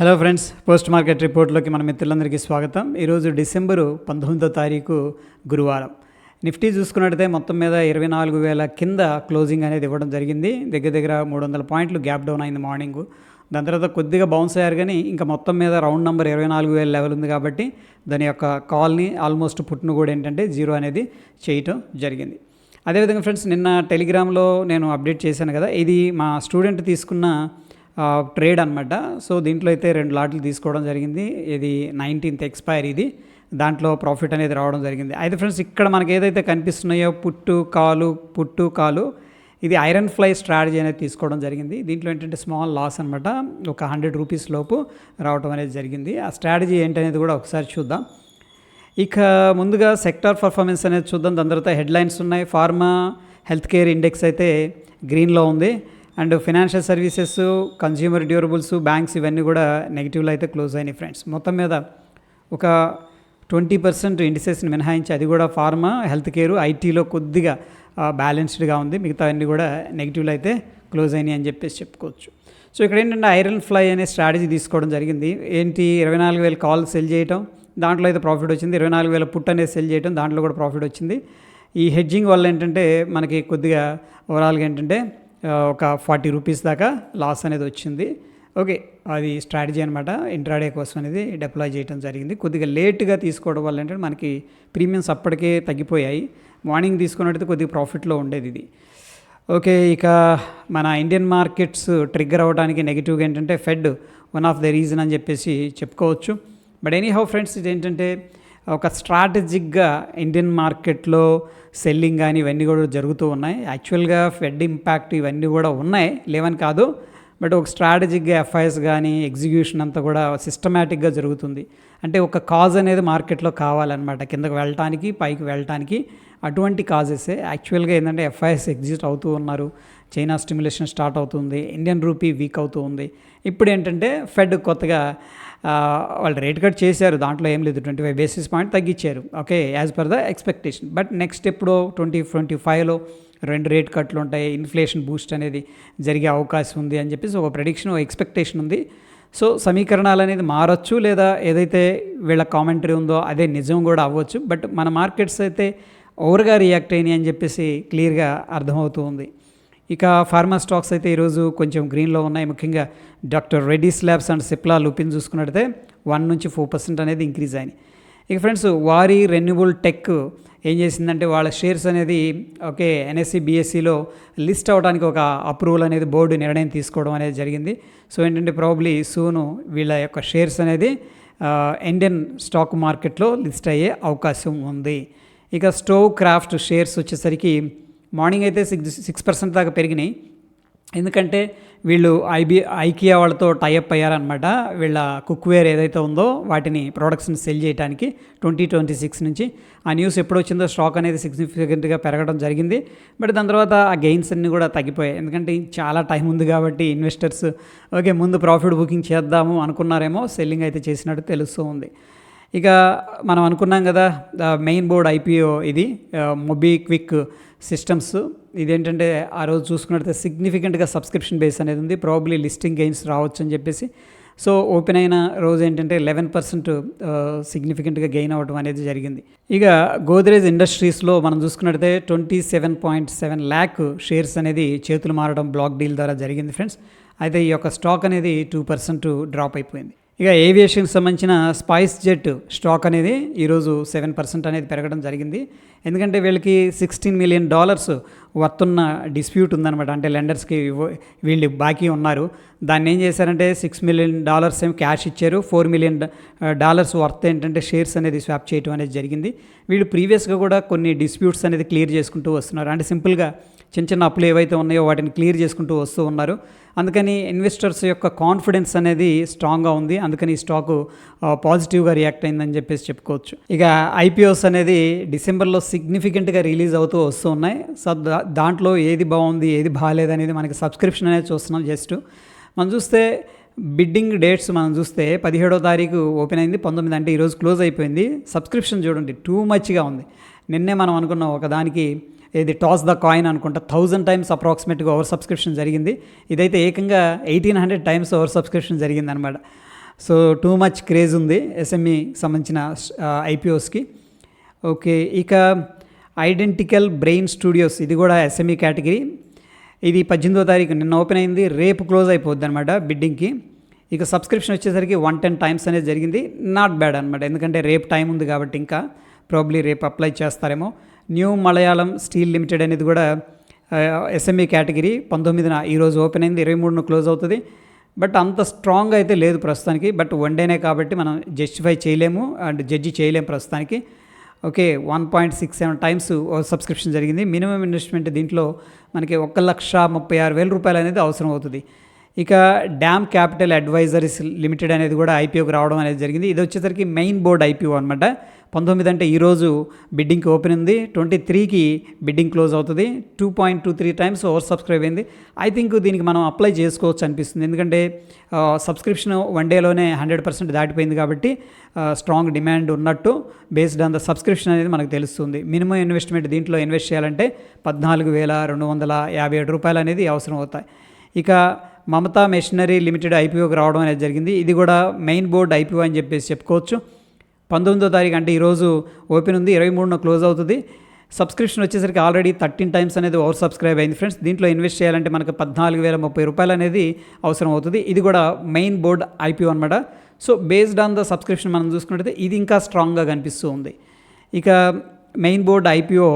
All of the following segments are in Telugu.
హలో ఫ్రెండ్స్ పోస్ట్ మార్కెట్ రిపోర్ట్లోకి మన మిత్రులందరికీ స్వాగతం. ఈరోజు డిసెంబరు పంతొమ్మిదో తారీఖు గురువారం. నిఫ్టీ చూసుకున్నట్టయితే మొత్తం మీద ఇరవై నాలుగు వేల కింద క్లోజింగ్ అనేది ఇవ్వడం జరిగింది. దగ్గర దగ్గర మూడు వందల పాయింట్లు గ్యాప్ డౌన్ అయింది మార్నింగ్. దాని తర్వాత కొద్దిగా బౌన్స్ అయ్యారు కానీ ఇంకా మొత్తం మీద రౌండ్ నెంబర్ ఇరవై నాలుగు వేల లెవెల్ ఉంది కాబట్టి దాని యొక్క కాల్ని ఆల్మోస్ట్ పుట్టిన కూడా ఏంటంటే జీరో అనేది చేయటం జరిగింది. అదేవిధంగా ఫ్రెండ్స్ నిన్న టెలిగ్రామ్లో నేను అప్డేట్ చేశాను కదా ఇది మా స్టూడెంట్ తీసుకున్న ట్రేడ్ అనమాట సో దీంట్లో అయితే రెండు లాట్లు తీసుకోవడం జరిగింది. ఇది నైన్టీన్త్ ఎక్స్పైర్ ఇది. దాంట్లో ప్రాఫిట్ అనేది రావడం జరిగింది. అయితే ఫ్రెండ్స్ ఇక్కడ మనకి ఏదైతే కనిపిస్తున్నాయో పుట్టు కాలు పుట్టు కాలు ఇది ఐరన్ ఫ్లై స్ట్రాటజీ అనేది తీసుకోవడం జరిగింది. దీంట్లో ఏంటంటే స్మాల్ లాస్ అనమాట ఒక హండ్రెడ్ రూపీస్ లోపు రావడం అనేది జరిగింది. ఆ స్ట్రాటజీ ఏంటనేది కూడా ఒకసారి చూద్దాం. ఇక ముందుగా సెక్టార్ పర్ఫార్మెన్స్ అనేది చూద్దాం. దాని తర్వాత హెడ్లైన్స్ ఉన్నాయి. ఫార్మా హెల్త్ కేర్ ఇండెక్స్ అయితే గ్రీన్లో ఉంది. And financial services consumer durables banks ఇవన్నీ కూడా నెగిటివ్లో అయితే క్లోజ్ అయినాయి ఫ్రెండ్స్ మొత్తం మీద ఒక ట్వంటీ పర్సెంట్ ఇండిసెస్ని మినహాయించి అది కూడా ఫార్మా హెల్త్ కేర్ ఐటీలో కొద్దిగా బ్యాలెన్స్డ్గా ఉంది. మిగతా అన్నీ కూడా నెగిటివ్లో అయితే క్లోజ్ అయినాయి అని చెప్పేసి చెప్పుకోవచ్చు. సో ఇక్కడ ఏంటంటే ఐరన్ ఫ్లై అనే స్ట్రాటజీ తీసుకోవడం జరిగింది. ఏంటి? ఇరవై నాలుగు వేల కాల్ సెల్ చేయటం దాంట్లో అయితే ప్రాఫిట్ వచ్చింది. ఇరవై నాలుగు వేల పుట్ అనేది సెల్ చేయటం దాంట్లో కూడా ప్రాఫిట్ వచ్చింది. ఈ హెడ్జింగ్ వల్ల ఏంటంటే మనకి కొద్దిగా ఓవరాల్గా ఏంటంటే ఒక ఫార్టీ రూపీస్ దాకా లాస్ అనేది వచ్చింది. ఓకే అది స్ట్రాటజీ అనమాట ఇంట్రాడే కోసం అనేది డిప్లాయ్ చేయడం జరిగింది. కొద్దిగా లేట్గా తీసుకోవడం వల్ల ఏంటంటే మనకి ప్రీమియమ్స్ అప్పటికే తగ్గిపోయాయి. మార్నింగ్ తీసుకున్నట్టయితే కొద్దిగా ప్రాఫిట్లో ఉండేది ఇది. ఓకే ఇక మన ఇండియన్ మార్కెట్స్ ట్రిగ్గర్ అవ్వడానికి నెగిటివ్గా ఏంటంటే Fed one of the reason అని చెప్పేసి చెప్పుకోవచ్చు. బట్ ఎనీ హౌ ఫ్రెండ్స్ ఇది ఏంటంటే ఒక స్ట్రాటజిక్గా ఇండియన్ మార్కెట్లో సెల్లింగ్ కానీ ఇవన్నీ కూడా జరుగుతూ ఉన్నాయి. యాక్చువల్గా ఫెడ్ ఇంపాక్ట్ ఇవన్నీ కూడా ఉన్నాయి. లేవని కాదు బట్ ఒక స్ట్రాటజిక్గా ఎఫ్ఐఎస్ కానీ ఎగ్జిక్యూషన్ అంతా కూడా సిస్టమేటిక్గా జరుగుతుంది. అంటే ఒక కాజ్ అనేది మార్కెట్లో కావాలన్నమాట. కిందకు వెళ్ళటానికి పైకి వెళ్ళటానికి అటువంటి కాజెసే యాక్చువల్గా ఏంటంటే ఎఫ్ఐఎస్ ఎగ్జిట్ అవుతూ ఉన్నారు. చైనా స్టిమ్యులేషన్ స్టార్ట్ అవుతుంది. ఇండియన్ రూపీ వీక్ అవుతూ ఉంది. ఇప్పుడు ఏంటంటే ఫెడ్ కొత్తగా వాళ్ళు రేట్ కట్ చేశారు దాంట్లో ఏం లేదు ట్వంటీ ఫైవ్ బేసిస్ పాయింట్ తగ్గించారు. Okay as per the expectation but next ఎప్పుడో ట్వంటీ ట్వంటీ ఫైవ్లో రెండు రేట్ కట్లు ఉంటాయి ఇన్ఫ్లేషన్ బూస్ట్ అనేది జరిగే అవకాశం ఉంది అని చెప్పేసి ఒక ప్రెడిక్షన్ ఒక ఎక్స్పెక్టేషన్ ఉంది. సో సమీకరణాలు అనేది మారచ్చు లేదా ఏదైతే వీళ్ళ కామెంటరీ ఉందో అదే నిజం కూడా అవ్వచ్చు. బట్ మన మార్కెట్స్ అయితే ఓవర్గా రియాక్ట్ అయినాయి అని చెప్పేసి క్లియర్గా అర్థమవుతూ ఉంది. ఇక ఫార్మా స్టాక్స్ అయితే ఈరోజు కొంచెం గ్రీన్లో ఉన్నాయి. ముఖ్యంగా doctor Reddy's labs and Cipla Lupin చూసుకున్నట్టయితే వన్ నుంచి ఫోర్ పర్సెంట్ అనేది ఇంక్రీజ్ అయినాయి. ఇక ఫ్రెండ్స్ వారి రెన్యూబుల్ టెక్ ఏం చేసిందంటే వాళ్ళ షేర్స్ అనేది ఓకే ఎన్ఎస్సి బీఎస్సీలో లిస్ట్ అవడానికి ఒక అప్రూవల్ అనేది బోర్డు నిర్ణయం తీసుకోవడం అనేది జరిగింది. సో ఏంటంటే ప్రాబ్లీ సూను వీళ్ళ యొక్క షేర్స్ అనేది ఇండియన్ స్టాక్ మార్కెట్లో లిస్ట్ అయ్యే అవకాశం ఉంది. ఇక స్టోవ్ క్రాఫ్ట్ షేర్స్ వచ్చేసరికి మార్నింగ్ అయితే సిక్స్ సిక్స్ పర్సెంట్ దాకా పెరిగినాయి. ఎందుకంటే వీళ్ళు ఐబి ఐకియా వాళ్ళతో టైఅప్ అయ్యారనమాట వీళ్ళ కుక్వేర్ ఏదైతే ఉందో వాటిని ప్రోడక్ట్స్ని సెల్ చేయడానికి ట్వంటీ ట్వంటీ సిక్స్ నుంచి. ఆ న్యూస్ ఎప్పుడు వచ్చిందో స్టాక్ అనేది సిగ్నిఫికెంట్గా పెరగడం జరిగింది. బట్ దాని తర్వాత ఆ గెయిన్స్ అన్నీ కూడా తగ్గిపోయాయి. ఎందుకంటే చాలా టైం ఉంది కాబట్టి ఇన్వెస్టర్స్ ఓకే ముందు ప్రాఫిట్ బుకింగ్ చేద్దాము అనుకున్నారేమో సెల్లింగ్ అయితే చేసినట్టు తెలుస్తూ ఉంది. ఇక మనం అనుకున్నాం కదా మెయిన్ బోర్డ్ ఐపీఓ ఇది మొబిక్విక్ సిస్టమ్స్. ఇదేంటంటే ఆ రోజు చూసుకున్నట్లయితే సిగ్నిఫికెంట్గా సబ్స్క్రిప్షన్ బేస్ అనేది ఉంది. ప్రాబ్లీ లిస్టింగ్ గెయిన్స్ రావచ్చు అని చెప్పేసి. సో ఓపెన్ అయిన రోజు ఏంటంటే లెవెన్ పర్సెంట్ సిగ్నిఫికెంట్గా గెయిన్ అవ్వడం అనేది జరిగింది. ఇక గోద్రేజ్ ఇండస్ట్రీస్లో మనం చూసుకున్నట్టయితే twenty seven point seven lakh shares అనేది చేతులు మారడం బ్లాక్ డీల్ ద్వారా జరిగింది ఫ్రెండ్స్ అయితే ఈ యొక్క స్టాక్ అనేది టూ పర్సెంట్ డ్రాప్ అయిపోయింది. ఇక ఏవియేషన్కి సంబంధించిన స్పైస్ జెట్ స్టాక్ అనేది ఈరోజు సెవెన్ పర్సెంట్ అనేది పెరగడం జరిగింది. ఎందుకంటే వీళ్ళకి సిక్స్టీన్ మిలియన్ డాలర్స్ వర్తున్న డిస్ప్యూట్ ఉందన్నమాట. అంటే లెండర్స్కి వీళ్ళు బాకీ ఉన్నారు. దాన్ని ఏం చేశారంటే సిక్స్ మిలియన్ డాలర్స్ ఏమి క్యాష్ ఇచ్చారు. ఫోర్ మిలియన్ డాలర్స్ వర్త్ ఏంటంటే షేర్స్ అనేది స్వాప్ చేయటం అనేది జరిగింది. వీళ్ళు ప్రీవియస్గా కూడా కొన్ని డిస్ప్యూట్స్ అనేది క్లియర్ చేసుకుంటూ వస్తున్నారు. అంటే సింపుల్గా చిన్న చిన్న అప్పులు ఏవైతే ఉన్నాయో వాటిని క్లియర్ చేసుకుంటూ వస్తూ ఉన్నారు. అందుకని ఇన్వెస్టర్స్ యొక్క కాన్ఫిడెన్స్ అనేది స్ట్రాంగ్గా ఉంది. అందుకని ఈ స్టాకు పాజిటివ్గా రియాక్ట్ అయిందని చెప్పేసి చెప్పుకోవచ్చు. ఇక ఐపీఓస్ అనేది డిసెంబర్లో సిగ్నిఫికెంట్గా రిలీజ్ అవుతూ వస్తూ ఉన్నాయి. సో దాంట్లో ఏది బాగుంది ఏది బాగాలేదు అనేది మనకి సబ్స్క్రిప్షన్ అనేది చూస్తున్నాం జస్ట్. మనం చూస్తే బిడ్డింగ్ డేట్స్ మనం చూస్తే పదిహేడో తారీఖు ఓపెన్ అయింది పంతొమ్మిది అంటే ఈరోజు క్లోజ్ అయిపోయింది. సబ్స్క్రిప్షన్ చూడండి టూ మచ్గా ఉంది. నిన్నే మనం అనుకున్నాం ఒకదానికి ఏది టాస్ ద కాయిన్ అనుకుంటా థౌజండ్ టైమ్స్ అప్రాక్సిమేట్గా ఓవర్ సబ్స్క్రిప్షన్ జరిగింది. ఇదైతే ఏకంగా eighteen hundred times over subscription జరిగింది అనమాట సో టూ మచ్ క్రేజ్ ఉంది ఎస్ఎంఈ సంబంధించిన uh, ఐపీఓస్కి ఓకే ఇక ఐడెంటికల్ బ్రెయిన్ స్టూడియోస్ ఇది కూడా ఎస్ఎంఈ కేటగిరీ. ఇది పద్దెనిమిదో తారీఖు నిన్న ఓపెన్ అయింది రేపు క్లోజ్ అయిపోద్ది అనమాట బిడ్డింగ్కి. ఇక సబ్స్క్రిప్షన్ వచ్చేసరికి వన్ టెన్ టైమ్స్ అనేది జరిగింది. నాట్ బ్యాడ్ అనమాట ఎందుకంటే రేపు టైం ఉంది కాబట్టి ఇంకా ప్రాబ్లీ రేపు అప్లై చేస్తారేమో. న్యూ మలయాళం స్టీల్ లిమిటెడ్ అనేది కూడా ఎస్ఎంఈ కేటగిరీ పంతొమ్మిదిన ఈరోజు ఓపెన్ అయింది ఇరవై మూడున క్లోజ్ అవుతుంది. బట్ అంత స్ట్రాంగ్ అయితే లేదు ప్రస్తుతానికి బట్ వన్ డేనే కాబట్టి మనం జస్టిఫై చేయలేము అండ్ జడ్జి చేయలేము ప్రస్తుతానికి. Okay one point six seven times subscription జరిగింది. మినిమం ఇన్వెస్ట్మెంట్ దీంట్లో మనకి ఒక లక్ష ముప్పై ఆరు వేల రూపాయలు అనేది అవసరం అవుతుంది. ఇక డ్యామ్ క్యాపిటల్ అడ్వైజరీస్ లిమిటెడ్ అనేది కూడా ఐపీఓకి రావడం అనేది జరిగింది. ఇది వచ్చేసరికి మెయిన్ బోర్డ్ ఐపీఓ అనమాట పంతొమ్మిది అంటే ఈరోజు బిడ్డింగ్కి ఓపెన్ ఉంది. ట్వంటీ త్రీకి బిడ్డింగ్ క్లోజ్ అవుతుంది. Two point two three times over subscribe అయింది. ఐ థింక్ దీనికి మనం అప్లై చేసుకోవచ్చు అనిపిస్తుంది. ఎందుకంటే సబ్స్క్రిప్షన్ వన్ డేలోనే హండ్రెడ్ పర్సెంట్ దాటిపోయింది కాబట్టి స్ట్రాంగ్ డిమాండ్ ఉన్నట్టు బేస్డ్ ఆన్ ద సబ్స్క్రిప్షన్ అనేది మనకు తెలుస్తుంది. మినిమం ఇన్వెస్ట్మెంట్ దీంట్లో ఇన్వెస్ట్ చేయాలంటే పద్నాలుగు వేల రెండు వందల యాభై ఏడు రూపాయలు అనేది అవసరం అవుతాయి. ఇక మమతా మెషినరీ లిమిటెడ్ ఐపీఓకి రావడం అనేది జరిగింది. ఇది కూడా మెయిన్ బోర్డ్ ఐపీఓ అని చెప్పేసి చెప్పుకోవచ్చు. పంతొమ్మిదో తారీఖు అంటే ఈరోజు ఓపెన్ ఉంది ఇరవై మూడున క్లోజ్ అవుతుంది. సబ్స్క్రిప్షన్ వచ్చేసరికి ఆల్రెడీ థర్టీన్ టైమ్స్ అనేది ఓవర్ సబ్స్క్రైబ్ అయింది ఫ్రెండ్స్. దీంట్లో ఇన్వెస్ట్ చేయాలంటే మనకు పద్నాలుగు వేల ముప్పై రూపాయలు అనేది అవసరం అవుతుంది. ఇది కూడా మెయిన్ బోర్డ్ ఐపీఓ అనమాట so based on the subscription మనం చూసుకున్నట్టయితే ఇది ఇంకా స్ట్రాంగ్గా కనిపిస్తూ ఉంది. ఇక main board IPO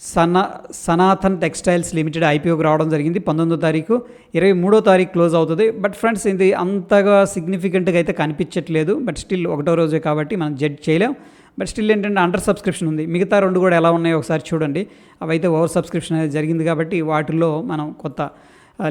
Sana Sanatan textiles limited ఐపీఓకి రావడం జరిగింది. పంతొమ్మిదో తారీఖు. ఇరవై మూడో తారీఖు క్లోజ్ అవుతుంది. బట్ ఫ్రెండ్స్ ఇది అంతగా సిగ్నిఫికెంట్గా అయితే కనిపించట్లేదు. బట్ స్టిల్ ఒకటో రోజే కాబట్టి మనం జడ్జ్ చేయలేం. బట్ స్టిల్ ఏంటంటే అండర్ సబ్స్క్రిప్షన్ ఉంది. మిగతా రెండు కూడా ఎలా ఉన్నాయో ఒకసారి చూడండి. అవైతే ఓవర్ సబ్స్క్రిప్షన్ అనేది జరిగింది కాబట్టి వాటిల్లో మనం కొత్త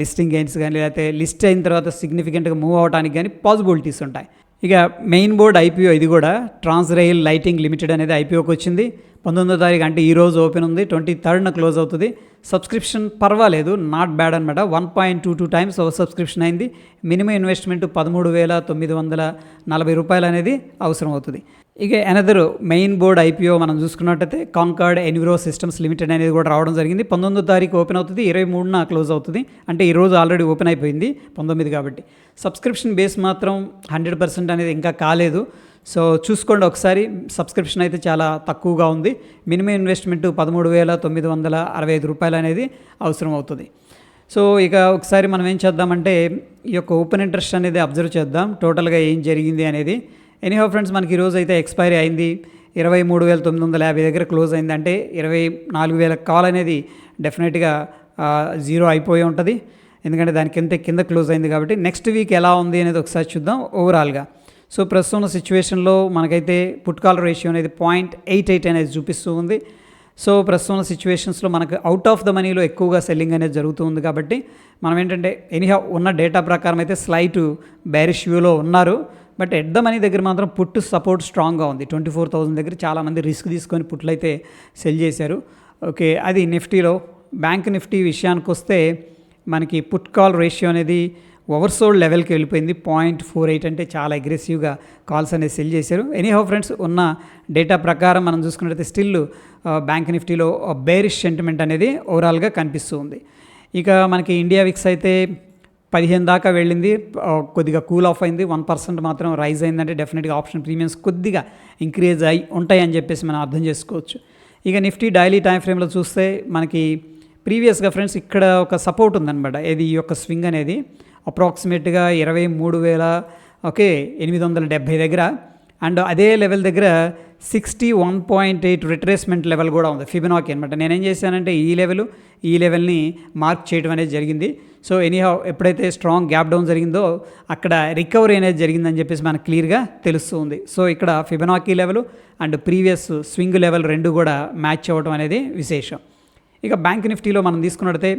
లిస్టింగ్ గెయిన్స్ కానీ లేకపోతే లిస్ట్ అయిన తర్వాత సిగ్నిఫికెంట్గా మూవ్ అవడానికి కానీ పాసిబిలిటీస్ ఉంటాయి. ఇక మెయిన్ బోర్డ్ ఐపీఓ ఇది కూడా. ట్రాన్స్ రైల్ లైటింగ్ లిమిటెడ్ అనేది ఐపీఓకి వచ్చింది. పంతొమ్మిదో తారీఖు అంటే ఈ రోజు ఓపెన్ ఉంది. ట్వంటీ థర్డ్న క్లోజ్ అవుతుంది. సబ్స్క్రిప్షన్ పర్వాలేదు. నాట్ బ్యాడ్ అనమాట one point two two times over subscription అయింది. మినిమం ఇన్వెస్ట్మెంట్ పదమూడు వేల తొమ్మిది వందల నలభై రూపాయలు అనేది అవసరం అవుతుంది. ఇక ఎనదర్ మెయిన్ బోర్డ్ ఐపీఓ మనం చూసుకున్నట్టయితే కాంకార్డ్ ఎన్విరో సిస్టమ్స్ లిమిటెడ్ అనేది కూడా రావడం జరిగింది. పంతొమ్మిదో తారీఖు ఓపెన్ అవుతుంది. ఇరవై మూడున క్లోజ్ అవుతుంది. అంటే ఈరోజు ఆల్రెడీ ఓపెన్ అయిపోయింది పంతొమ్మిది కాబట్టి. సబ్స్క్రిప్షన్ బేస్ మాత్రం హండ్రెడ్ పర్సెంట్ అనేది ఇంకా కాలేదు. సో చూసుకోండి ఒకసారి. సబ్స్క్రిప్షన్ అయితే చాలా తక్కువగా ఉంది. మినిమం ఇన్వెస్ట్మెంట్ పదమూడు వేల తొమ్మిది వందల అరవై ఐదు రూపాయలు అనేది అవసరం అవుతుంది. సో ఇక ఒకసారి మనం ఏం చేద్దామంటే ఈ యొక్క ఓపెన్ ఇంట్రెస్ట్ అనేది అబ్జర్వ్ చేద్దాం. టోటల్గా ఏం జరిగింది అనేది. ఎనీహో ఫ్రెండ్స్ మనకి ఈరోజు అయితే ఎక్స్పైరీ అయింది. ఇరవై మూడు వేల తొమ్మిది వందల యాభై దగ్గర క్లోజ్ అయింది. అంటే ఇరవై నాలుగు వేల కాల్ అనేది డెఫినెట్గా జీరో అయిపోయి ఉంటుంది. ఎందుకంటే దాని కింద కింద క్లోజ్ అయింది కాబట్టి నెక్స్ట్ వీక్ ఎలా ఉంది అనేది ఒకసారి చూద్దాం. ఓవరాల్గా సో ప్రస్తుతం ఉన్న సిచ్యువేషన్లో మనకైతే పుట్కాల్ రేషియో అనేది పాయింట్ ఎయిట్ ఎయిట్ అనేది చూపిస్తూ ఉంది. సో ప్రస్తుతం ఉన్న సిచ్యువేషన్స్లో మనకు అవుట్ ఆఫ్ ద మనీలో ఎక్కువగా సెల్లింగ్ అనేది జరుగుతూ ఉంది కాబట్టి మనం ఏంటంటే ఎనీహా ఉన్న డేటా ప్రకారం అయితే స్లైట్ బ్యారిష్ వ్యూలో ఉన్నారు. బట్ ఎట్ ద మనీ దగ్గర మాత్రం పుట్ సపోర్ట్ స్ట్రాంగ్గా ఉంది. ట్వంటీ ఫోర్ థౌసండ్ దగ్గర చాలామంది రిస్క్ తీసుకొని పుట్లు అయితే సెల్ చేశారు. ఓకే అది నిఫ్టీలో. బ్యాంక్ నిఫ్టీ విషయానికి వస్తే మనకి పుట్ కాల్ రేషియో అనేది ఓవర్సోల్డ్ లెవెల్కి వెళ్ళిపోయింది. పాయింట్ ఫోర్ ఎయిట్ అంటే చాలా అగ్రెసివ్గా కాల్స్ అనేది సెల్ చేశారు. ఎనీహౌ ఫ్రెండ్స్ ఉన్న డేటా ప్రకారం మనం చూసుకున్నట్లయితే స్టిల్ బ్యాంక్ నిఫ్టీలో బేరిష్ సెంటిమెంట్ అనేది ఓవరాల్గా కనిపిస్తూ ఉంది. ఇక మనకి ఇండియా విక్స్ అయితే పదిహేను దాకా వెళ్ళింది. కొద్దిగా కూల్ ఆఫ్ అయింది. వన్ పర్సెంట్ మాత్రం రైజ్ అయిందంటే డెఫినెట్గా ఆప్షన్ ప్రీమియమ్స్ కొద్దిగా ఇంక్రీజ్ అయి ఉంటాయి అని చెప్పేసి మనం అర్థం చేసుకోవచ్చు. ఇక నిఫ్టీ డైలీ టైం ఫ్రేమ్లో చూస్తే మనకి ప్రీవియస్గా ఫ్రెండ్స్ ఇక్కడ ఒక సపోర్ట్ ఉందన్నమాట. ఇది ఈ యొక్క స్వింగ్ అనేది. అప్రాక్సిమేట్గా ఇరవై మూడు వేల ఓకే ఎనిమిది వందల డెబ్భై దగ్గర. అండ్ అదే లెవెల్ దగ్గర sixty one point eight retracement level కూడా ఉంది ఫిబినాకి అనమాట నేనేం చేశానంటే ఈ లెవెల్ ఈ లెవెల్ని మార్క్ చేయడం అనేది జరిగింది. సో ఎనీహౌ ఎప్పుడైతే స్ట్రాంగ్ గ్యాప్ డౌన్ జరిగిందో అక్కడ రికవరీ అనేది జరిగిందని చెప్పేసి మనకు క్లియర్గా తెలుస్తుంది సో ఇక్కడ Fibonacci level and previous swing level రెండు కూడా మ్యాచ్ అవ్వడం అనేది విశేషం. ఇక బ్యాంక్ నిఫ్టీలో మనం తీసుకున్నట్టయితే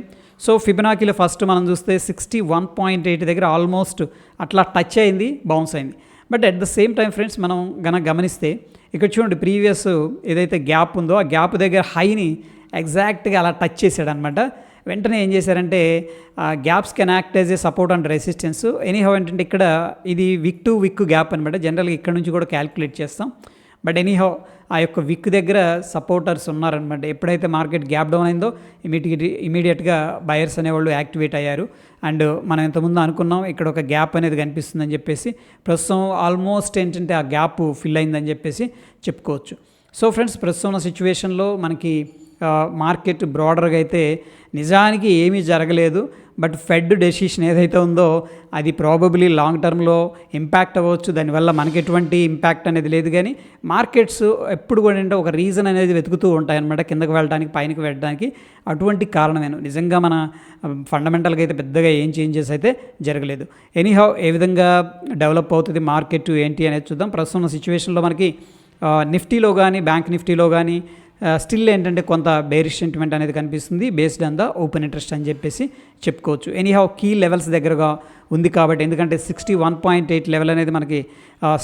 సో ఫిబనాకీలో ఫస్ట్ మనం చూస్తే సిక్స్టీ వన్ పాయింట్ ఎయిట్ దగ్గర ఆల్మోస్ట్ అట్లా టచ్ అయింది బౌన్స్ అయింది. But at the same time friends మనం గనక గమనిస్తే ఇక్కడ చూడండి ప్రీవియస్ ఏదైతే గ్యాప్ ఉందో ఆ గ్యాప్ దగ్గర హైని ఎగ్జాక్ట్గా అలా టచ్ చేశాడు అనమాట వెంటనే ఏం చేశారంటే gaps can act as a support and resistance. Anyhow ఏంటంటే ఇక్కడ ఇది విక్ టు విక్ గ్యాప్ అనమాట జనరల్గా ఇక్కడ నుంచి కూడా క్యాలిక్యులేట్ చేస్తాం. బట్ ఎనీహో ఆ యొక్క విక్ దగ్గర సపోర్టర్స్ ఉన్నారనమాట ఎప్పుడైతే మార్కెట్ గ్యాప్ డౌన్ అయిందో ఇమీడియట్ ఇమీడియట్గా బయర్స్ అనేవాళ్ళు యాక్టివేట్ అయ్యారు. అండ్ మనం ఇంతకుముందు అనుకున్నాం ఇక్కడ ఒక గ్యాప్ అనేది కనిపిస్తుందని చెప్పేసి ప్రస్తుతం ఆల్మోస్ట్ ఏంటంటే ఆ గ్యాప్ ఫిల్ అయిందని చెప్పేసి చెప్పుకోవచ్చు. సో ఫ్రెండ్స్ ప్రస్తుతం ఉన్న సిచ్యువేషన్లో మనకి మార్కెట్ బ్రాడర్గా అయితే నిజానికి ఏమీ జరగలేదు. బట్ ఫెడ్ డెసిషన్ ఏదైతే ఉందో అది ప్రాబబ్లీ లాంగ్ టర్మ్లో ఇంపాక్ట్ అవ్వచ్చు. దానివల్ల మనకి ఎటువంటి ఇంపాక్ట్ అనేది లేదు. కానీ మార్కెట్స్ ఎప్పుడు కూడా అంటే ఒక రీజన్ అనేది వెతుకుతూ ఉంటాయన్నమాట కిందకి వెళ్ళడానికి పైనకి వెళ్ళడానికి. అటువంటి కారణమేను. నిజంగా మన ఫండమెంటల్గా అయితే పెద్దగా ఏం చేంజెస్ అయితే జరగలేదు. ఎనీహౌ ఏ విధంగా డెవలప్ అవుతుంది మార్కెట్ ఏంటి అనేది చూద్దాం. ప్రస్తుతం ఉన్న సిచ్యువేషన్లో మనకి నిఫ్టీలో కానీ బ్యాంక్ నిఫ్టీలో కానీ స్టిల్ ఏంటంటే కొంత బేరిష్ సెంటిమెంట్ అనేది కనిపిస్తుంది based on the open interest అని చెప్పేసి చెప్పుకోవచ్చు. ఎనీహౌ కీ లెవెల్స్ దగ్గరగా ఉంది కాబట్టి ఎందుకంటే sixty one point eight level అనేది మనకి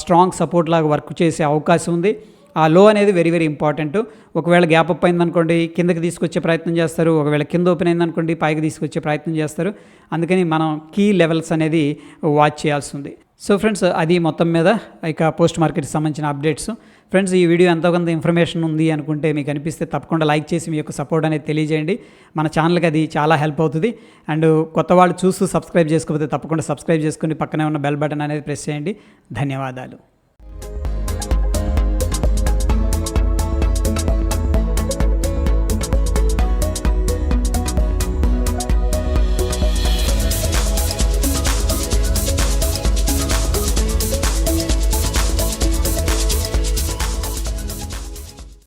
స్ట్రాంగ్ సపోర్ట్ లాగా వర్క్ చేసే అవకాశం ఉంది. ఆ లో అనేది వెరీ వెరీ ఇంపార్టెంట్ ఒకవేళ గ్యాప్ అప్ అయిందనుకోండి కిందకి తీసుకొచ్చే ప్రయత్నం చేస్తారు. ఒకవేళ కింద ఓపెన్ అయిందనుకోండి పైకి తీసుకొచ్చే ప్రయత్నం చేస్తారు. అందుకని మనం కీ లెవెల్స్ అనేది వాచ్ చేయాల్సి ఉంది. సో ఫ్రెండ్స్ అది మొత్తం మీద ఇక పోస్ట్ మార్కెట్కి సంబంధించిన అప్డేట్స్ ఫ్రెండ్స్ ఈ వీడియో ఎంతో కొంత ఇన్ఫర్మేషన్ ఉంది అనుకుంటే మీకు అనిపిస్తే తప్పకుండా లైక్ చేసి మీ యొక్క సపోర్ట్ అనేది తెలియజేయండి. మన ఛానల్కి అది చాలా హెల్ప్ అవుతుంది. అండ్ కొత్త వాళ్ళు చూస్తూ సబ్స్క్రైబ్ చేసుకోకపోతే తప్పకుండా సబ్స్క్రైబ్ చేసుకుని పక్కనే ఉన్న బెల్ బటన్ అనేది ప్రెస్ చేయండి. ధన్యవాదాలు.